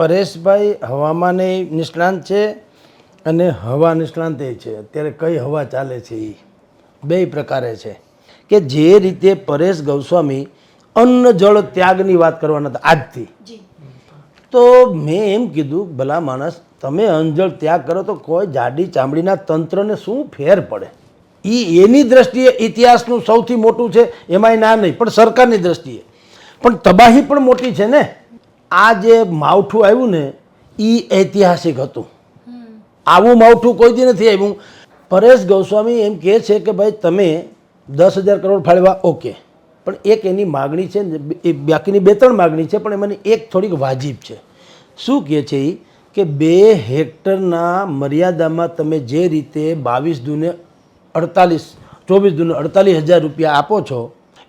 પરેશભાઈ હવામાને નિષ્ણાંત છે અને હવા નિષ્ણાંત એ છે. અત્યારે કઈ હવા ચાલે છે એ બે પ્રકારે છે. કે જે રીતે પરેશ ગૌસ્વામી અન્ન જળ ત્યાગની વાત કરવાના હતા આજથી. તો મેં એમ કીધું ભલા માણસ તમે અંજળ ત્યાગ કરો તો કોઈ જાડી ચામડીના તંત્રને શું ફેર પડે? એ એની દ્રષ્ટિએ ઇતિહાસનું સૌથી મોટું છે એમાંય ના નહીં પણ સરકારની દ્રષ્ટિએ. પણ તબાહી પણ મોટી છે ને? આ જે માવઠું આવ્યું ને એ ઐતિહાસિક હતું. આવું માવઠું કોઈ દી નથી આવ્યું. પરેશ ગૌસ્વામી એમ કહે છે કે ભાઈ, તમે દસ હજાર કરોડ ફાળવા, ઓકે. પણ એક એની માગણી છે એ બાકીની બે ત્રણ માગણી છે, પણ એમાંની એક થોડીક વાજીબ છે. શું કહે છે એ કે બે હેક્ટરના મર્યાદામાં તમે જે રીતે બાવીસ દૂને અડતાલીસ, ચોવીસ દૂને અડતાલીસ હજાર રૂપિયા આપો છો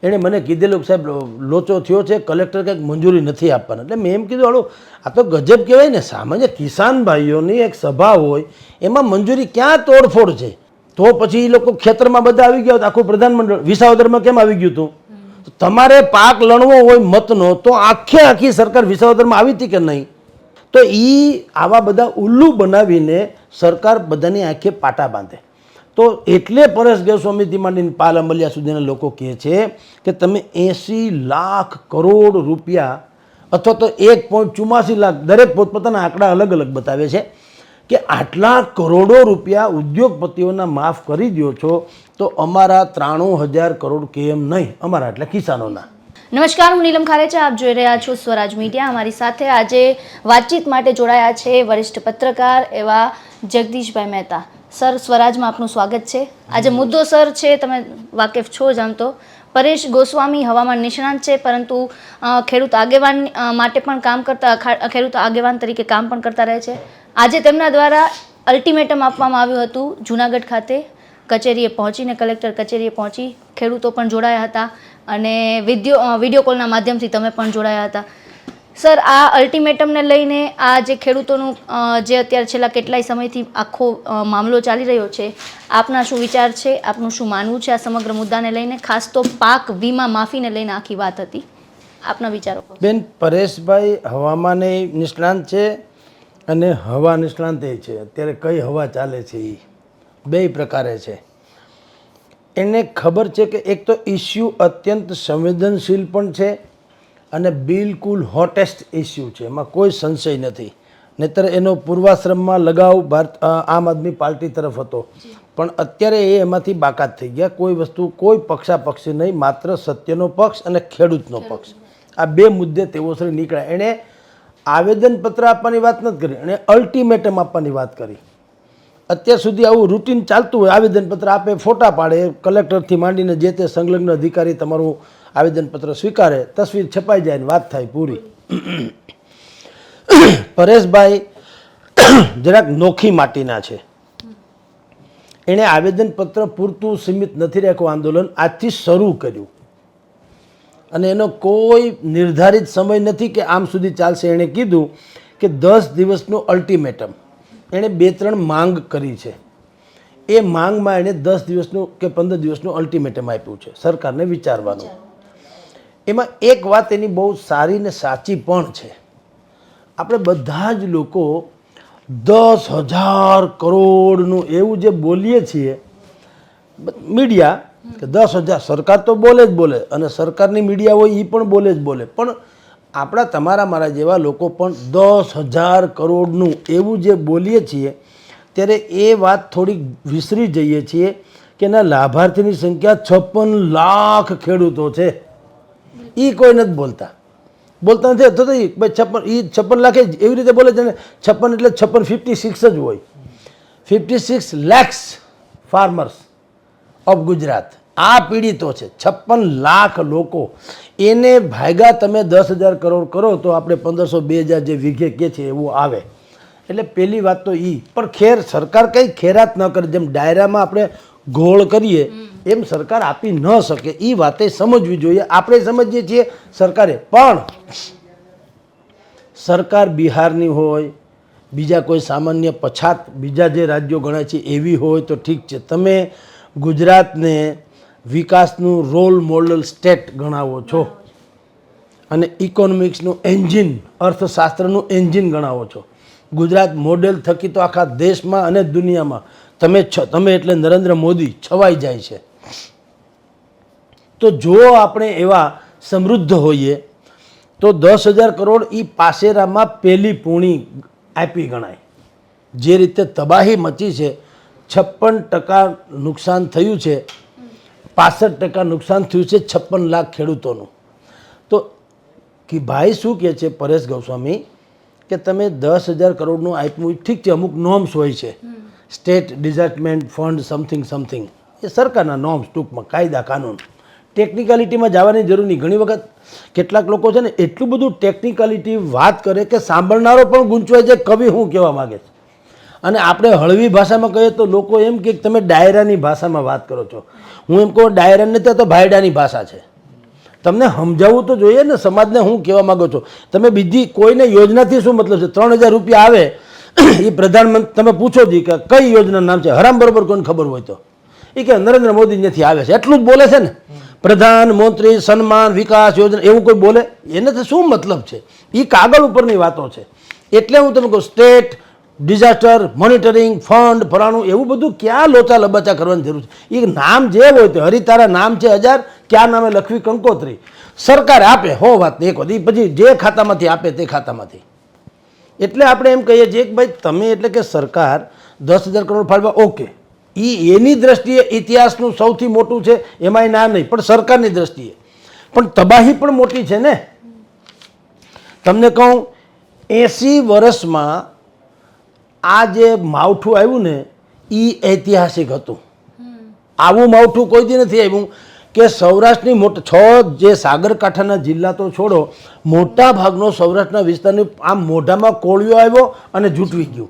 એણે મને કીધેલું સાહેબ, લોચો થયો છે, કલેક્ટર કંઈક મંજૂરી નથી આપવાના. એટલે મેં એમ કીધું, હાલો, આ તો ગજબ કહેવાય ને, સામાન્ય કિસાન ભાઈઓની એક સભા હોય, એમાં મંજૂરી ક્યાં તોડફોડ છે? તો પછી એ લોકો ખેતરમાં બધા આવી ગયા, આખું પ્રધાનમંડળ, વિસાવદરમાં કેમ આવી ગયું હતું તમારે પાક લણવો હોય, મતનો, તો આખે આખી સરકાર વિસાવદરમાં આવી હતી કે નહીં? તો એ આવા બધા ઉલ્લુ બનાવીને સરકાર બધાની આંખે પાટા બાંધે. તો એટલે પરેશ ગોસ્વામીથી માંડીને પાલ અમલિયા સુધીના લોકો કહે છે કે તમે એંસી લાખ કરોડ રૂપિયા અથવા તો એક પોઈન્ટ ચુમ્માસી લાખ દરેક પોતપોતાના આંકડા અલગ અલગ બતાવે છે કે આટલા કરોડો રૂપિયા ઉદ્યોગપતિઓના માફ કરી દો છો તો અમારા ત્રાણું હજાર કરોડ કેમ નહીં? અમારા એટલે કિસાનોના. નમસ્કાર, હું નીલમ ખારેચા આપ જોઈ રહ્યા છો સ્વરાજ મીડિયા. અમારી સાથે આજે વાતચીત માટે જોડાયા છે વરિષ્ઠ પત્રકાર એવા જગદીશભાઈ મહેતા. સર, સ્વરાજમાં આપનું સ્વાગત છે. આજે મુદ્દો સર છે, તમે વાકેફ છો જાણ તો પરેશ ગોસ્વામી હવામાન નિષ્ણાંત છે, પરંતુ ખેડૂત આગેવાન માટે પણ કામ કરતા ખેડૂત આગેવાન તરીકે કામ પણ કરતા રહે છે. આજે તેમના દ્વારા અલ્ટિમેટમ આપવામાં આવ્યું હતું, જુનાગઢ ખાતે. કચેરીએ પહોંચીને કલેક્ટર કચેરીએ પહોંચી ખેડૂતો પણ જોડાયા હતા અને વીડિયો વીડિયો કોલના માધ્યમથી તમે પણ જોડાયા હતા. સર, આ અલ્ટિમેટમને લઈને આ જે ખેડૂતોનું જે અત્યારે છેલ્લા કેટલાય સમયથી આખો મામલો ચાલી રહ્યો છે, આપના શું વિચાર છે? આપનું શું માનવું છે આ સમગ્ર મુદ્દાને લઈને? ખાસ તો પાક વીમા માફીને લઈને આખી વાત હતી. આપના વિચારો? બેન, પરેશભાઈ હવામાને નિષ્ણાંત છે અને હવા નિષ્ણાંત છે. અત્યારે કઈ હવા ચાલે છે એ બે પ્રકારે છે. એને ખબર છે કે એક તો ઇસ્યુ અત્યંત સંવેદનશીલ પણ છે અને બિલકુલ હોટેસ્ટ ઇસ્યુ છે. એમાં કોઈ સંશય નથી. નહીતર એનો પૂર્વાશ્રમમાં લગાવ ભારત આમ આદમી પાર્ટી તરફ હતો. પણ અત્યારે એ એમાંથી બાકાત થઈ ગયા. કોઈ વસ્તુ કોઈ પક્ષાપક્ષી નહીં માત્ર સત્યનો પક્ષ અને ખેડૂતનો પક્ષ. આ બે મુદ્દે તેઓ શ્રી નીકળ્યા. એણે આવેદનપત્ર આપવાની વાત નથી કરી. એણે અલ્ટિમેટમ આપવાની વાત કરી. અત્યાર સુધી આવું રૂટીન ચાલતું હોય આવેદનપત્ર આપે ફોટા પાડે કલેક્ટરથી માંડીને જે તે સંલગ્ન અધિકારી તમારું આવેદનપત્ર સ્વીકારે, તસવીર છપાઈ જાય ને વાત થાય પૂરી. પરેશભાઈ જરાક નોખી માટીના છે. એણે આવેદનપત્ર પૂરતું સીમિત નથી રાખવું આંદોલન, આજથી શરૂ કર્યું. અને એનો કોઈ નિર્ધારિત સમય નથી કે આમ સુધી ચાલશે. એણે કીધું કે દસ દિવસનું અલ્ટિમેટમ. એણે બે ત્રણ માંગ કરી છે. એ માંગમાં એણે દસ દિવસનું કે પંદર દિવસનું અલ્ટિમેટમ આપ્યું છે. સરકારને વિચારવાનું. એમાં એક વાત એની બહુ સારી ને સાચી પણ છે. આપણે બધા જ લોકો દસ હજાર કરોડનું એવું જે બોલીએ છીએ મીડિયા કે દસ હજાર, સરકાર તો બોલે જ બોલે અને સરકારની મીડિયા હોય એ પણ બોલે જ બોલે. પણ આપણા તમારા મારા જેવા લોકો પણ દસ હજાર કરોડનું એવું જે બોલીએ છીએ, ત્યારે એ વાત થોડીક વિસરી જઈએ છીએ કે એના લાભાર્થીની સંખ્યા છપ્પન લાખ ખેડૂતો છે. એ કોઈ નથી બોલતા. બોલતા નથી, તો એ ભાઈ છપ્પન એ છપ્પન લાખે જ એવી રીતે બોલે છે ને, છપ્પન એટલે છપ્પન ફિફ્ટી સિક્સ જ હોય. Fifty six lakhs farmers of Gujarat. આ પીડિતો છે. છપ્પન લાખ લોકો. એને ભાગ્યા તમે દસ હજાર કરોડ કરો તો આપણે પંદરસો બે હજાર જે વીઘે કે છે એવું આવે. એટલે પહેલી વાત તો એ પણ ખેર, સરકાર કંઈ ખેરાત ન કરે. જેમ ડાયરામાં આપણે ગોળ કરીએ એમ સરકાર આપી ન શકે. એ વાતે સમજવી જોઈએ. આપણે સમજીએ છીએ સરકારે. પણ સરકાર બિહારની હોય બીજા કોઈ સામાન્ય પછાત બીજા જે રાજ્યો ગણાય છે એવી હોય તો ઠીક છે. તમે ગુજરાતને વિકાસનું રોલ મોડલ સ્ટેટ ગણાવો છો અને ઇકોનોમિક્સનું એન્જિન અર્થશાસ્ત્રનું એન્જિન ગણાવો છો. ગુજરાત મોડેલ થકી તો આખા દેશમાં અને દુનિયામાં તમે છ, તમે એટલે નરેન્દ્ર મોદી છવાઈ જાય છે. તો જો આપણે એવા સમૃદ્ધ હોઈએ, તો દસ હજાર કરોડ એ પાસેરામાં પહેલી પૂણી આપી ગણાય. જે રીતે તબાહી મચી છે, છપ્પન ટકા નુકસાન થયું છે, પાસઠ ટકા નુકસાન થયું છે છપ્પન લાખ ખેડૂતોનું. તો કે ભાઈ શું કહે છે પરેશ ગોસ્વામી, કે તમે દસ હજાર કરોડનું આપ્યું, ઠીક છે, અમુક નોમ્સ હોય છે. State ડિઝાસ્ટમેન્ટ fund something something. એ સરકારના નોર્મ્સ ટૂંકમાં કાયદા કાનૂન. ટેકનિકાલિટીમાં જવાની જરૂર નહીં ઘણી વખત કેટલાક લોકો છે ને એટલું બધું ટેકનિકાલિટી વાત કરે કે સાંભળનારો પણ ગૂંચવાય છે, કવિ હું કહેવા માગે છે. અને આપણે હળવી ભાષામાં કહીએ તો લોકો એમ કે તમે ડાયરાની ભાષામાં વાત કરો છો. હું એમ કહું, ડાયરા નથી તો ભાયડાની ભાષા છે. તમને સમજાવવું તો જોઈએ ને, સમાજને હું કહેવા માંગો છો. તમે બીજી કોઈને યોજનાથી શું મતલબ છે? ત્રણ હજાર રૂપિયા આવે એ પ્રધાનમંત્રી તમે પૂછો જી કે કઈ યોજના નામ છે? હરામ બરોબર કોઈને ખબર હોય તો. એ કે નરેન્દ્ર મોદી નથી આવે છે. એટલું જ બોલે છે ને. પ્રધાનમંત્રી સન્માન વિકાસ યોજના, એવું કોઈ બોલે? એનાથી શું મતલબ છે? એ કાગળ ઉપરની વાતો છે. એટલે હું તમને કહું, સ્ટેટ ડિઝાસ્ટર મોનિટરિંગ ફંડ ફલાણું એવું બધું ક્યાં લોચા લબાચા કરવાની જરૂર છે? એ નામ જે હોય તે હરિતારા નામ છે હજાર, ક્યાં નામે લખવી કંકોત્રી? સરકાર આપે, હો વાત, એક વાત એ પછી જે ખાતામાંથી આપે તે ખાતામાંથી. એટલે આપણે એમ કહીએ છીએ કે ભાઈ તમે એટલે કે સરકાર દસ હજાર કરોડ ફાળવા ઓકે. એ એની દ્રષ્ટિએ ઇતિહાસનું સૌથી મોટું છે એમાંય ના નહીં પણ સરકારની દ્રષ્ટિએ. પણ તબાહી પણ મોટી છે ને. તમને કહું એંસી વર્ષમાં આ જે માવઠું આવ્યું ને એ ઐતિહાસિક હતું. આવું માવઠું કોઈ દી નથી આવ્યું. કે સૌરાષ્ટ્રની મોટા છ જે સાગરકાંઠાના જિલ્લા તો છોડો, મોટા ભાગનો સૌરાષ્ટ્રના વિસ્તારની આમ મોઢામાં કોળિયો આવ્યો અને જૂટવી ગયું.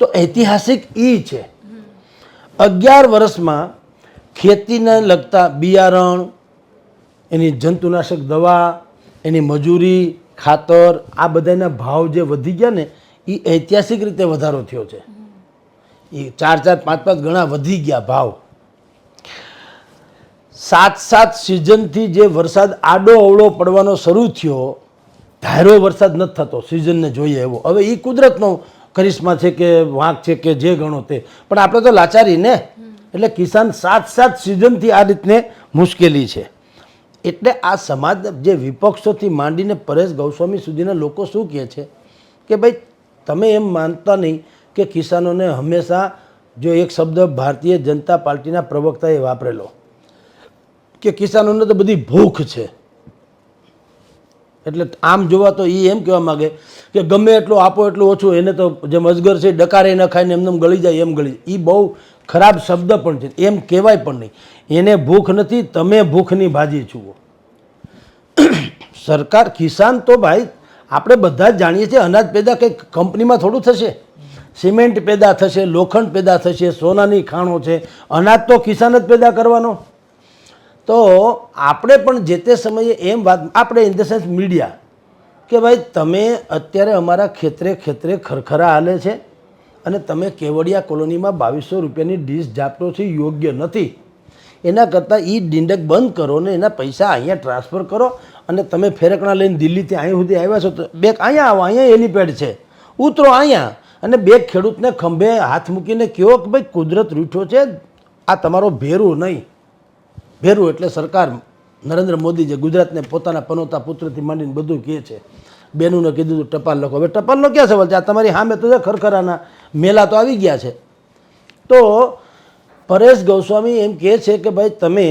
તો ઐતિહાસિક ઈ છે. અગિયાર વર્ષમાં ખેતીને લગતા બિયારણ, એની જંતુનાશક દવા, એની મજૂરી, ખાતર, આ બધાના ભાવ જે વધી ગયા ને એ ઐતિહાસિક રીતે વધારો થયો છે. એ ચાર ચાર પાંચ પાંચ ગણા વધી ગયા ભાવ. સાત સાત સિઝનથી જે વરસાદ આડો અવળો પડવાનો શરૂ થયો, ધારો વરસાદ નથી થતો, સિઝનને જોઈએ એવો. હવે એ કુદરતનો કરિશ્મા છે કે, વાંક છે કે જે ગણો તે. પણ આપણે તો લાચારી ને? એટલે કિસાન સાત સાત સિઝનથી આ રીતને મુશ્કેલી છે. એટલે આ સમાજ જે વિપક્ષોથી માંડીને પરેશ ગૌસ્વામી સુધીના લોકો શું કહે છે? કે ભાઈ, તમે એમ માનતા નહીં કે કિસાનોને હંમેશા જો એક શબ્દ ભારતીય જનતા પાર્ટીના પ્રવક્તાએ વાપરેલો. કે કિસાનોને તો બધી ભૂખ છે. એટલે આમ જોવા તો એ એમ કહેવા માગે કે ગમે એટલું આપો એટલું ઓછું, એને તો જેમ અજગર છે ડકારે ન ખાઈને એમને ગળી જાય, એમ ગળી એ બહુ ખરાબ શબ્દ પણ છે. એમ કહેવાય પણ નહીં. એને ભૂખ નથી, તમે ભૂખની ભાજી છુઓ સરકાર, કિસાન તો ભાઈ, આપણે બધા જ જાણીએ છીએ અનાજ પેદા કંઈક કંપનીમાં થોડું થશે. સિમેન્ટ પેદા થશે, લોખંડ પેદા થશે, સોનાની ખાણો છે. અનાજ તો કિસાન જ પેદા કરવાનો. તો આપણે પણ જે તે સમયે એમ વાત, આપણે ઇન ધ સેન્સ મીડિયા કે ભાઈ તમે અત્યારે અમારા ખેતરે ખેતરે ખરખરા હાલે છે અને તમે કેવડિયા કોલોનીમાં બાવીસો રૂપિયાની ડીશ જાપતો છે યોગ્ય નથી. એના કરતાં એ ડિંડક બંધ કરો ને એના પૈસા અહીંયા ટ્રાન્સફર કરો અને તમે ફેરકણા લઈને દિલ્હીથી અહીં સુધી આવ્યા છો તો બે અહીંયા આવો, અહીંયા હેલીપેડ છે. ઉતરો અહીંયા અને બે ખેડૂતને ખંભે હાથ મૂકીને કહો કે ભાઈ કુદરત રૂઠો છે, આ તમારો ભેરું નહીં. ભેરું એટલે સરકાર નરેન્દ્ર મોદી જે ગુજરાતને પોતાના પનોતા પુત્રથી માંડીને બધું કહે છે. બેનુંને કીધું હતું ટપાલ લખો. હવે ટપાલનો ક્યાં સવાલ છે? આ તમારી સામે તો છે ખરખરાના. મેલા તો આવી ગયા છે. તો પરેશ ગૌસ્વામી એમ કહે છે કે ભાઈ તમે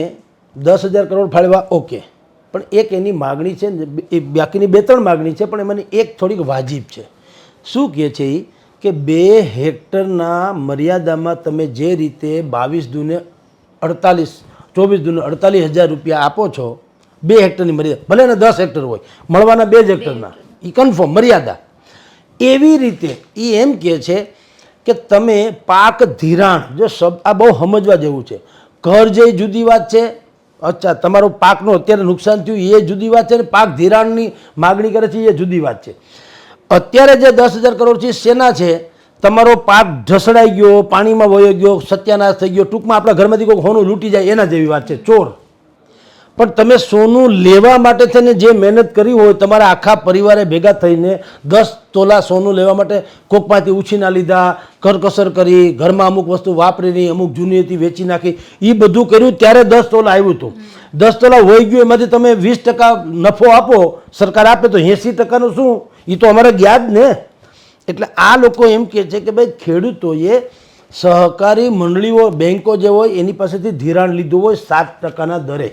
દસ હજાર કરોડ ફાળવા ઓકે. પણ એક એની માગણી છે ને એ બાકીની બે ત્રણ માગણી છે, પણ એમાંની એક થોડીક વાજીબ છે. શું કહે છે એ કે બે હેક્ટરના મર્યાદામાં તમે જે રીતે બાવીસ દૂને અડતાલીસ ચોવીસ દૂને અડતાલીસ હજાર રૂપિયા આપો છો, બે હેક્ટરની મર્યાદા, ભલે ને દસ હેક્ટર હોય, મળવાના બે જ હેક્ટરના એ કન્ફર્મ મર્યાદા. એવી રીતે એ એમ કહે છે કે તમે પાક ધિરાણ, જો શબ્દ આ બહુ સમજવા જેવું છે. ઘર જે જુદી વાત છે, અચ્છા, તમારો પાકનું અત્યારે નુકસાન થયું, એ જુદી વાત છે અને પાક ધિરાણની માગણી કરે છે, એ જુદી વાત છે. અત્યારે જે દસ હજાર કરોડ છે સેના છે? તમારો પાક ઢસડાઈ ગયો, પાણીમાં વયો ગયો, સત્યાનાશ થઈ ગયો, ટૂંકમાં આપણા ઘરમાંથી કોઈ સોનું લૂંટી જાય એના જેવી વાત છે, ચોર. પણ તમે સોનું લેવા માટે થઈને જે મહેનત કરી હોય, તમારા આખા પરિવારે ભેગા થઈને દસ તોલા સોનું લેવા માટે કોકમાંથી ઉછીના લીધા, કરકસર કરી, ઘરમાં અમુક વસ્તુ વાપરી નહીં, અમુક જૂની હતી વેચી નાખી એ બધું કર્યું ત્યારે દસ તોલા આવ્યું હતું. દસ તોલા હોઈ ગયું, એમાંથી તમે વીસ ટકા નફો આપો, સરકાર આપે તો એંસી ટકાનું શું? એ તો અમારે ગયા ને? એટલે આ લોકો એમ કહે છે કે ભાઈ ખેડૂતોએ સહકારી મંડળીઓ બેન્કો જે હોય એની પાસેથી ધિરાણ લીધું હોય સાત ટકાના દરે.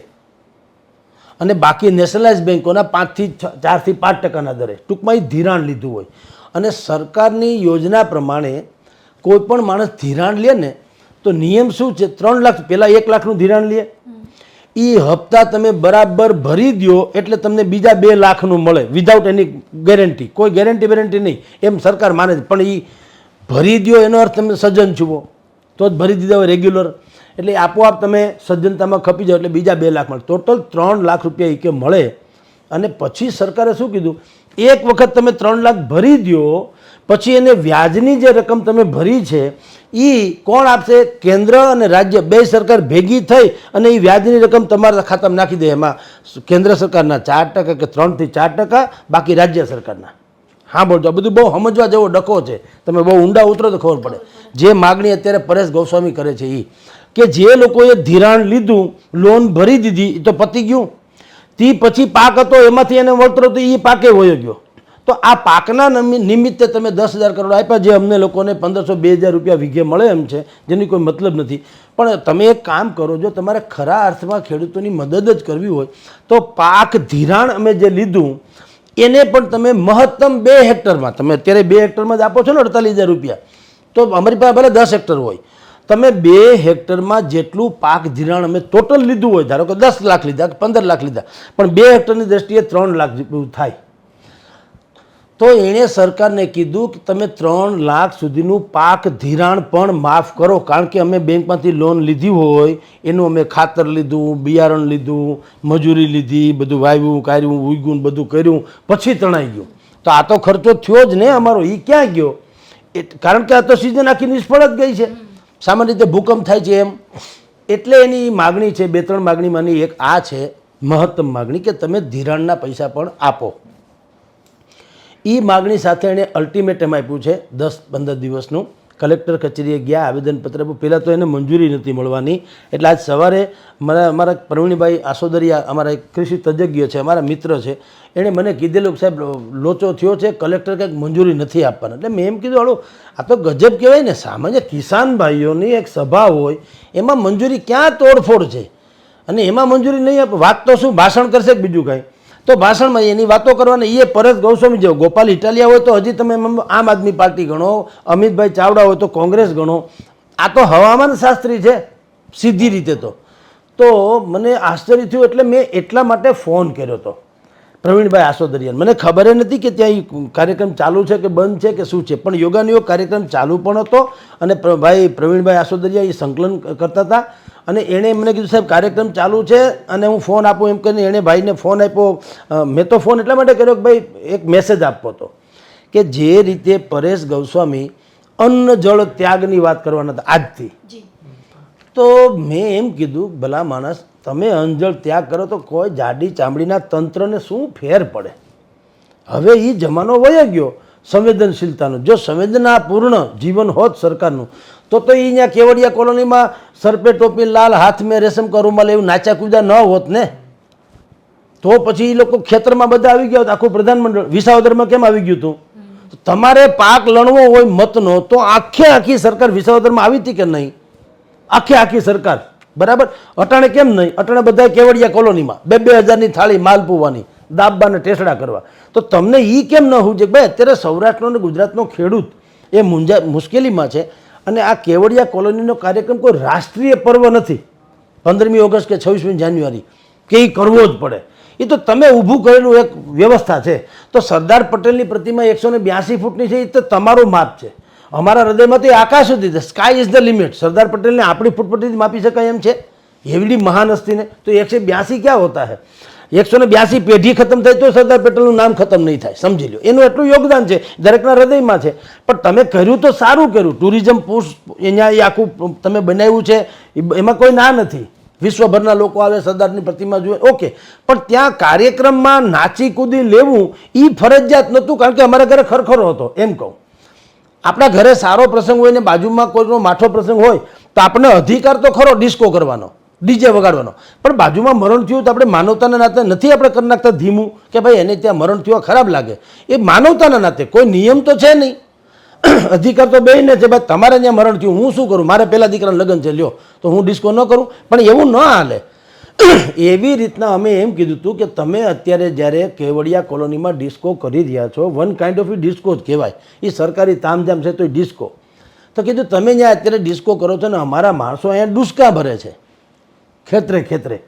અને બાકી નેશનલાઇઝ બેન્કોના પાંચથી ચારથી પાંચ ટકાના દરે. ટૂંકમાં એ ધિરાણ લીધું હોય. અને સરકારની યોજના પ્રમાણે કોઈ પણ માણસ ધિરાણ લે ને, તો નિયમ શું છે? ત્રણ લાખ, પહેલાં એક લાખનું ધિરાણ લે. એ હપ્તા તમે બરાબર ભરી દો એટલે તમને બીજા બે લાખનું મળે વિધાઉટ એની ગેરંટી કોઈ ગેરંટી વેરંટી નહીં. એમ સરકાર માને છે. પણ એ ભરી દો એનો અર્થ તમે સજ્જન છુવો તો જ ભરી દીધા હોય રેગ્યુલર એટલે આપોઆપ તમે સજ્જનતામાં ખપી જાઓ એટલે બીજા બે લાખ મળે. ટોટલ ત્રણ લાખ રૂપિયા એ મળે. અને પછી સરકારે શું કીધું? એક વખત તમે ત્રણ લાખ ભરી દો પછી એને વ્યાજની જે રકમ તમે ભરી છે એ કોણ આપશે? કેન્દ્ર અને રાજ્ય, બે સરકાર ભેગી થઈ અને એ વ્યાજની રકમ તમારા ખાતામાં નાખી દે. એમાં કેન્દ્ર સરકારના ચાર ટકા કે ત્રણથી ચાર ટકા, બાકી રાજ્ય સરકારના. હા બોલજો બધું બહુ સમજવા જેવો ડખો છે. તમે બહુ ઊંડા ઉતરો તો ખબર પડે. જે માગણી અત્યારે પરેશ ગોસ્વામી કરે છે એ કે જે લોકોએ ધિરાણ લીધું, લોન ભરી દીધી એ તો પતી ગયું. તે પછી પાક હતો, એમાંથી એને વળતરો તો એ પાકે વયો ગયો. તો આ પાકના નિમિત્તે તમે દસ હજાર કરોડ આપ્યા જે અમને લોકોને પંદરસો બે હજાર રૂપિયા વીઘે મળે એમ છે, જેની કોઈ મતલબ નથી. પણ તમે એક કામ કરો, જો તમારે ખરા અર્થમાં ખેડૂતોની મદદ જ કરવી હોય, તો પાક ધિરાણ અમે જે લીધું, એને પણ તમે મહત્તમ બે હેક્ટરમાં, તમે અત્યારે બે હેક્ટરમાં જ આપો છો ને અડતાલીસ હજાર રૂપિયા, તો અમારી પાસે ભલે દસ હેક્ટર હોય, તમે બે હેક્ટરમાં જેટલું પાક ધિરાણ અમે ટોટલ લીધું હોય, ધારો કે દસ લાખ લીધા કે પંદર લાખ લીધા, પણ બે હેક્ટરની દ્રષ્ટિએ ત્રણ લાખ થાય. તો એણે સરકારને કીધું કે તમે ત્રણ લાખ સુધીનું પાક ધિરાણ પણ માફ કરો, કારણ કે અમે બેંકમાંથી લોન લીધી હોય, એનું અમે ખાતર લીધું, બિયારણ લીધું, મજૂરી લીધી, બધું વાવ્યું, કાઢ્યું, ઉગ્યું, બધું કર્યું, પછી તણાઈ ગયું. તો આ તો ખર્ચો થયો જ ને અમારો એ ક્યાં ગયો? એ કારણ કે આ તો સિઝન આખી નિષ્ફળ જ ગઈ છે. સામાન્ય રીતે ભૂકંપ થાય છે એમ. એટલે એની માગણી છે, બે ત્રણ માગણીમાંની એક આ છે, મહત્તમ માગણી કે તમે ધિરાણના પૈસા પણ આપો. એ માગણી સાથે એણે અલ્ટિમેટમ આપ્યું છે, દસ પંદર દિવસનું. કલેક્ટર કચેરીએ ગયા, આવેદનપત્ર પહેલાં તો એને મંજૂરી નથી મળવાની. એટલે આજ સવારે મારા અમારા પ્રવીણભાઈ આસોદરિયા, અમારા એક કૃષિ તજજ્ઞ છે, અમારા મિત્ર છે, એણે મને કીધેલું સાહેબ, લોચો થયો છે, કલેક્ટર કંઈક મંજૂરી નથી આપવાના. એટલે મેં એમ કીધું, હાલો, આ તો ગજબ કહેવાય ને, સામાન્ય કિસાન ભાઈઓની એક સભા હોય, એમાં મંજૂરી ક્યાં તોડફોડ છે? અને એમાં મંજૂરી નહીં આપે, વાત તો શું, ભાષણ કરશે બીજું કાંઈ? તો ભાષણમાં એની વાતો કરવાની એ પરત ગૌસ્વામી જેવો. ગોપાલ ઇટાલિયા હોય તો હજી તમે આમ આદમી પાર્ટી ગણો, અમિતભાઈ ચાવડા હોય તો કોંગ્રેસ ગણો. આ તો હવામાન શાસ્ત્રી છે, સીધી રીતે તો. તો મને આશ્ચર્ય થયું એટલે મેં એટલા માટે ફોન કર્યો હતો પ્રવીણભાઈ આસોદરિયાન, મને ખબર નથી કે ત્યાં કાર્યક્રમ ચાલુ છે કે બંધ છે કે શું છે, પણ યોગાનો યોગ કાર્યક્રમ ચાલુ પણ હતો અને ભાઈ પ્રવીણભાઈ આસોદરિયા એ સંકલન કરતા હતા. અને એણે મને કીધું સાહેબ કાર્યક્રમ ચાલુ છે અને હું ફોન આપું. એમ કરીને એણે ભાઈને ફોન આપ્યો. મેં તો ફોન એટલા માટે કર્યો કે ભાઈ એક મેસેજ આપવો હતો કે જે રીતે પરેશ ગૌસ્વામી અન્ન જળ ત્યાગની વાત કરવાના હતા આજથી. તો મેં એમ કીધું ભલા માણસ તમે અંજળ ત્યાગ કરો તો કોઈ જાડી ચામડીના તંત્રને શું ફેર પડે? હવે એ જમાનો વયો ગયો સંવેદનશીલતાનો. જો સંવેદનાપૂર્ણ જીવન હોત સરકારનું તો તો એ અહીંયા કેવડિયા કોલોનીમાં સરપે ટોપી લાલ હાથ મેં રેશમ કરું મળે એવું નાચા કૂદા ન હોત ને? તો પછી એ લોકો ખેતરમાં બધા આવી ગયા આખું પ્રધાનમંડળ, વિસાવદરમાં કેમ આવી ગયું હતું તમારે પાક લણવો હોય મતનો, તો આખે આખી સરકાર વિસાવદરમાં આવી હતી કે નહીં? આખે આખી સરકાર. બરાબર? અટાણે કેમ નહીં? અટાણે બધા કેવડિયા કોલોનીમાં. બે બે હજારની થાળી માલ પૂવાની, દાબબાને ટેસડા કરવા. તો તમને એ કેમ ન હોવું છે ભાઈ, અત્યારે સૌરાષ્ટ્રનો અને ગુજરાતનો ખેડૂત એ મુંજા, મુશ્કેલીમાં છે. અને આ કેવડિયા કોલોનીનો કાર્યક્રમ કોઈ રાષ્ટ્રીય પર્વ નથી. પંદરમી ઓગસ્ટ કે છવ્વીસમી જાન્યુઆરી. કે એ કરવો જ પડે. એ તો તમે ઊભું કરેલું એક વ્યવસ્થા છે. તો સરદાર પટેલની પ્રતિમા એકસો ને બ્યાસી ફૂટની છે એ તો તમારું માપ છે. અમારા હૃદયમાં તો એ આકાશ સુધી છે. Sky is the limit Sardar પટેલને આપણી ફૂટપટ્ટીથી માપી શકાય એમ છે? એવડી મહાન હસ્તીને તો એકસો બ્યાસી ક્યાં હોતા હે? એકસો ને બ્યાસી પેઢી ખતમ થાય તો સરદાર પટેલનું નામ ખતમ નહીં થાય. સમજી લો એનું એટલું યોગદાન છે, દરેકના હૃદયમાં છે. પણ તમે કર્યું તો સારું કર્યું. ટુરિઝમ પુશ અહીંયા એ આખું તમે બનાવ્યું છે એમાં કોઈ ના નથી. વિશ્વભરના લોકો આવે, સરદારની પ્રતિમા જુએ, ઓકે. પણ ત્યાં કાર્યક્રમમાં નાચી કૂદી લેવું એ ફરજિયાત નહોતું, કારણ કે અમારા ઘરે ખરખરો હતો, એમ કહું. આપણા ઘરે સારો પ્રસંગ હોય ને બાજુમાં કોઈનો માઠો પ્રસંગ હોય, તો આપણને અધિકાર તો ખરો ડિસ્કો કરવાનો. ડીજે વગાડવાનો. પણ બાજુમાં મરણ થયું તો આપણે માનવતાના નાતે નથી આપણે કરી નાખતા ધીમું કે ભાઈ એને ત્યાં મરણ થયું ખરાબ લાગે. એ માનવતાના નાતે, કોઈ નિયમ તો છે નહીં. અધિકાર તો બે ને છે, ભાઈ તમારે ત્યાં મરણ થયું, હું શું કરું? મારે પહેલા દીકરાનું લગ્ન છે, લ્યો. તો હું ડિસ્કો ન કરું? પણ એવું ન હાલે. એવી રીતના અમે એમ કીધું હતું કે તમે અત્યારે જ્યારે કેવડિયા કોલોનીમાં ડિસ્કો કરી રહ્યા છો વન કાઇન્ડ ઓફ ડિસ્કો જ કહેવાય. એ સરકારી તામઝામ છે, તો એ ડિસ્કો. તો કીધું, તમે ત્યાં અત્યારે ડિસ્કો કરો છો ને, અમારા માણસો અહીંયા ડુસકા ભરે છે. ખેતરે ખેતરે.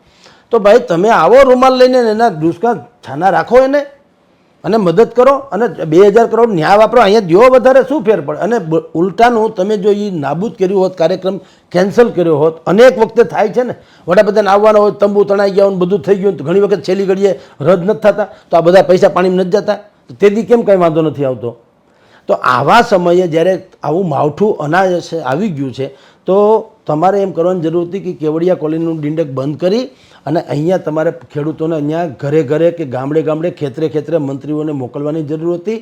તો ભાઈ, તમે આવો રૂમાલ લઈને એના દુષ્કા છાના રાખો એને અને મદદ કરો અને બે હજાર કરોડ ન્યાય વાપરો. અહીંયા દો વધારે શું ફેર પડે? અને ઉલટાનું તમે જો એ નાબૂદ કર્યું હોત, કાર્યક્રમ કેન્સલ કર્યો હોત, અનેક વખતે થાય છે ને, વડાપ્રધાન આવવાના હોય, તંબુ તણાઈ ગયા હોય બધું થઈ ગયું તો ઘણી વખત છેલ્લી ઘડીએ રદ નથી થતા, તો આ બધા પૈસા પાણીમાં નથી જતા. તેથી કેમ કંઈ વાંધો નથી આવતો? તો આવા સમયે જ્યારે આવું માવઠું અનાજ આવી ગયું છે, તો તમારે એમ કરવાની જરૂર હતી કે કેવડિયા કોલોનીનું ડિંડક બંધ કરી અને અહીંયા તમારે ખેડૂતોને અહીંયા ઘરે ઘરે કે ગામડે ગામડે ખેતરે ખેતરે મંત્રીઓને મોકલવાની જરૂર હતી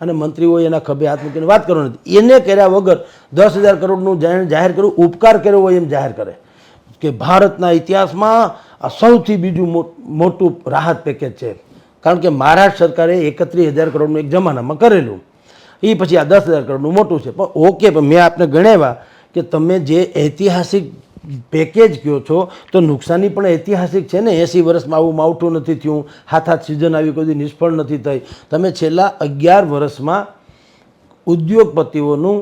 અને મંત્રીઓએ એના ખભે હાથ મૂકીને વાત કરવાની હતી. એને કર્યા વગર દસ હજાર કરોડનું જાહેર કર્યું, ઉપકાર કર્યો હોય એમ જાહેર કરે. કે ભારતના ઇતિહાસમાં આ સૌથી બીજું મોટું રાહત પેકેજ છે. કારણ કે મહારાષ્ટ્ર સરકારે એકત્રીસ હજાર કરોડનું એક જમાનામાં કરેલું. એ પછી આ દસ હજાર કરોડનું મોટું છે. પણ ઓકે, પણ મેં આપને ગણાવ્યા કે તમે જે ઐતિહાસિક પેકેજ કહો છો, તો નુકસાની પણ ઐતિહાસિક છે ને? એંસી વર્ષમાં આવું માવઠું નથી થયું, હાથ હાથ સિઝન આવી કોઈ નિષ્ફળ નથી થઈ. તમે છેલ્લા અગિયાર વર્ષમાં ઉદ્યોગપતિઓનું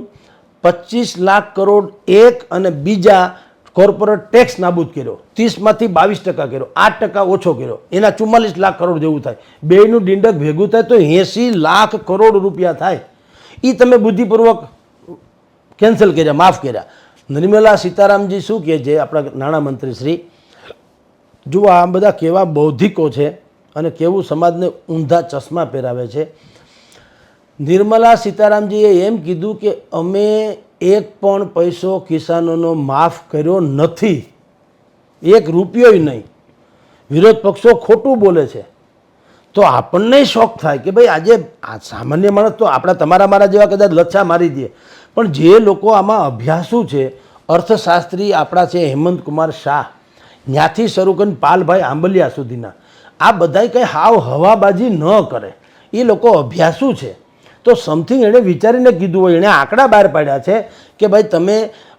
પચીસ લાખ કરોડ એક અને બીજા કોર્પોરેટ ટેક્સ નાબૂદ કર્યો. ત્રીસમાંથી બાવીસ ટકા કર્યો. આઠ ટકા ઓછો કર્યો. એના ચુમ્માલીસ લાખ કરોડ જેવું થાય. બેયનું ડીંડક ભેગું થાય તો એંસી લાખ કરોડ રૂપિયા થાય. એ તમે બુદ્ધિપૂર્વક કેન્સલ કર્યા, માફ કર્યા. નિર્મલા સીતારામજી શું કહે છે? આપણા નાણામંત્રી શ્રી જુઓ આ બધા કેવા બૌદ્ધિકો છે અને કેવું સમાજને ઊંધા ચશ્મા પહેરાવે છે? નિર્મલા સીતારામજીએ એમ કીધું કે, અમે એક પણ પૈસો કિસાનોનો માફ કર્યો નથી. એક રૂપિયોય નહીં. વિરોધ પક્ષો ખોટું બોલે છે. તો આપણને શોખ થાય કે ભાઈ આજે સામાન્ય માણસ તો આપણા તમારા મારા જેવા કદાચ લચ્છા મારી દે. પણ જે લોકો આમાં અભ્યાસુ છે, અર્થશાસ્ત્રી આપણા છે હેમંત કુમાર શાહ ત્યાંથી શરૂ કરીને પાલભાઈ આંબલિયા સુધીના, આ બધાય કંઈ હાવ હવાબાજી ન કરે. એ લોકો અભ્યાસુ છે. તો સમથિંગ એણે વિચારીને કીધું હોય, એણે આંકડા બહાર પાડ્યા છે કે ભાઈ તમે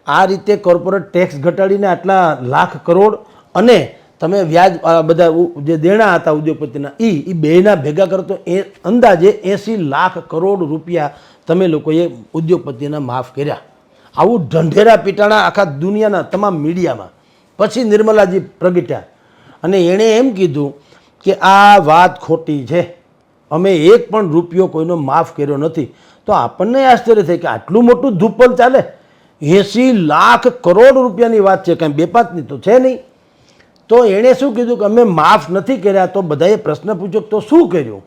આ રીતે કોર્પોરેટ ટેક્સ ઘટાડીને આટલા લાખ કરોડ અને તમે વ્યાજ બધા જે દેણા હતા ઉદ્યોગપતિના એ એ બેના ભેગા કરો તો એ અંદાજે એંસી લાખ કરોડ રૂપિયા તમે લોકોએ ઉદ્યોગપતિના માફ કર્યા. આવું ઢંઢેરા પીટાણા આખા દુનિયાના તમામ મીડિયામાં. પછી નિર્મલાજી પ્રગટ્યા. અને એણે એમ કીધું કે આ વાત ખોટી છે. અમે એક પણ રૂપિયો કોઈનો માફ કર્યો નથી. તો આપણને આશ્ચર્ય થાય કે આટલું મોટું ધુપ્પલ ચાલે. એંસી લાખ કરોડ રૂપિયાની વાત છે. કાંઈ બે પાંચની તો છે નહીં. તો એણે શું કીધું કે અમે માફ નથી કર્યા, તો બધાએ પ્રશ્ન પૂછ્યો તો શું કર્યું?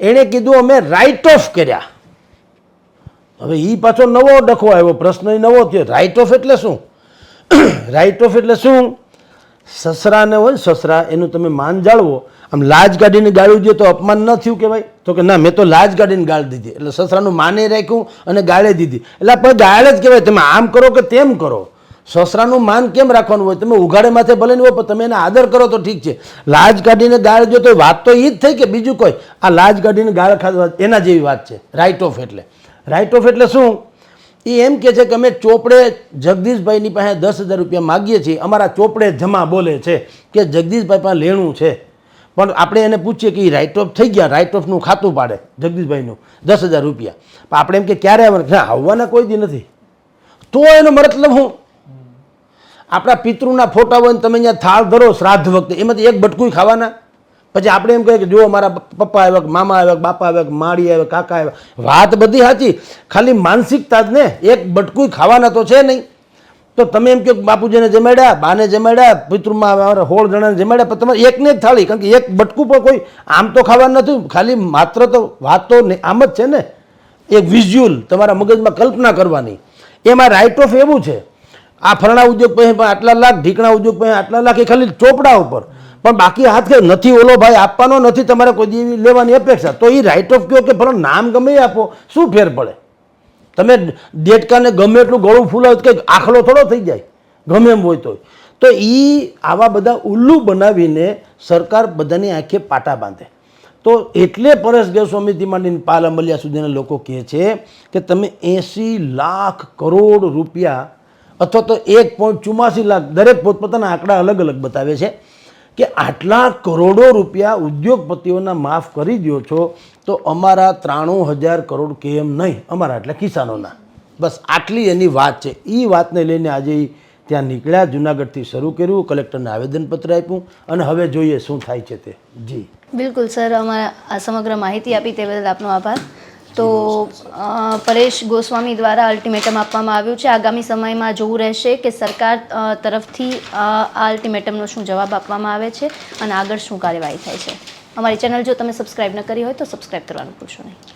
એણે કીધું, અમે રાઇટ ઓફ કર્યા. હવે એ પાછો નવો ડખો આવ્યો, પ્રશ્ન નવો થયો. રાઇટ ઓફ એટલે શું? રાઇટ ઓફ એટલે શું? સસરાને હોય સસરા, એનું તમે માન જાળવો. આમ લાજ ગાડીને ગાળ્યું દે તો અપમાન ન થયું કે ભાઈ તો કે ના, મેં તો લાજ ગાડીને ગાળ દીધી. એટલે સસરાનું માને રાખ્યું અને ગાળે દીધી. એટલે આ પણ ગાળ જ કહેવાય. તમે આમ કરો કે તેમ કરો. સસરાનું માન કેમ રાખવાનું હોય? તમે ઉઘાડે માથે ભલે નહીં હોય, પણ તમે એને આદર કરો તો ઠીક છે. લાજ કાઢીને ગાળ જો તો વાત તો એ જ થઈ કે બીજું કોઈ? આ લાજ કાઢીને ગાળ ખાધવા એના જેવી વાત છે. રાઇટ ઓફ એટલે. રાઇટ ઓફ એટલે શું? એ એમ કહે છે કે અમે ચોપડે જગદીશભાઈની પાસે દસ હજાર રૂપિયા માગીએ છીએ. અમારા ચોપડે જમા બોલે છે કે જગદીશભાઈ પાસે લેણું છે. પણ આપણે એને પૂછીએ કે એ રાઇટ ઓફ થઈ ગયા? રાઇટ ઓફનું ખાતું પાડે જગદીશભાઈનું. દસ હજાર રૂપિયા. પણ આપણે એમ કે ક્યારે આવવાના? આવવાના કોઈ દી નથી. તો એનો મતલબ હું આપણા પિતૃના ફોટા હોય તમે અહીંયા થાળ ધરો શ્રાદ્ધ વખતે, એમાંથી એક બટકું ખાવાના. પછી આપણે એમ કહીએ કે જો મારા પપ્પા આવ્યા કે મામા આવ્યા, બાપા આવ્યા કે માળી આવ્યા, કાકા આવ્યા. વાત બધી સાચી, ખાલી માનસિકતા જ ને, એક બટકું ખાવાના તો છે નહીં. તો તમે એમ કહો કે બાપુજીને જમાડ્યા, બાને જમાડ્યા, પિતૃમાં હોળ જણાને જમાડ્યા, પણ તમારે એકને જ થાળી, કારણ કે એક બટકું પણ કોઈ આમ તો ખાવાનું નથી. ખાલી માત્ર તો વાત તો આમ જ છે ને. એક વિઝ્યુઅલ તમારા મગજમાં કલ્પના કરવાની. એમાં રાઇટ ઓફ એવું છે. આ ફરણા ઉદ્યોગ પાસે પણ આટલા લાખ, ઢીકણા ઉદ્યોગ પાસે આટલા લાખ એ ખાલી ચોપડા ઉપર. પણ બાકી હાથ કે નથી, ઓલો ભાઈ આપવાનો નથી, તમારે કોઈ દી લેવાની અપેક્ષા. તો એ રાઇટ ઓફ કયો કે ભરો નામ ગમે આપો, શું ફેર પડે? તમે દેડકાને ગમે એટલું ગળું ફૂલાવ કે આખલો થોડો થઈ જાય, ગમે એમ હોય તો તો એ આવા બધા ઉલ્લુ બનાવીને સરકાર બધાની આંખે પાટા બાંધે. તો એટલે પરેશ ગોસ્વામીથી માંડીને પાલ અમલિયા સુધીના લોકો કહે છે કે તમે એંસી લાખ કરોડ રૂપિયા અથવા તો એક પોઈન્ટ ચુમ્માસી લાખ દરેક પોતપોતાના આંકડા અલગ અલગ બતાવે છે કે આટલા કરોડો રૂપિયા ઉદ્યોગપતિઓના માફ કરી દો છો, તો અમારા ત્રાણું હજાર કરોડ કેમ નહીં? અમારા એટલે કિસાનોના. બસ આટલી એની વાત છે. એ વાતને લઈને આજે ત્યાં નીકળ્યા, જુનાગઢથી શરૂ કર્યું, કલેક્ટરને આવેદનપત્ર આપ્યું અને હવે જોઈએ શું થાય છે તે. જી. બિલકુલ, સર. અમારા આ સમગ્ર માહિતી આપી તે બદલ આપનો આભાર. તો પરેશ ગોસ્વામી દ્વારા અલ્ટિમેટમ આપવામાં આવ્યું છે. આગામી સમયમાં જોવું રહેશે કે સરકાર તરફથી આ અલ્ટિમેટમનો શું જવાબ આપવામાં આવે છે અને આગળ શું કાર્યવાહી થાય છે. અમારી ચેનલ જો તમે સબસ્ક્રાઈબ ન કરી હોય તો સબસ્ક્રાઈબ કરવાનું ભૂલશો નહીં.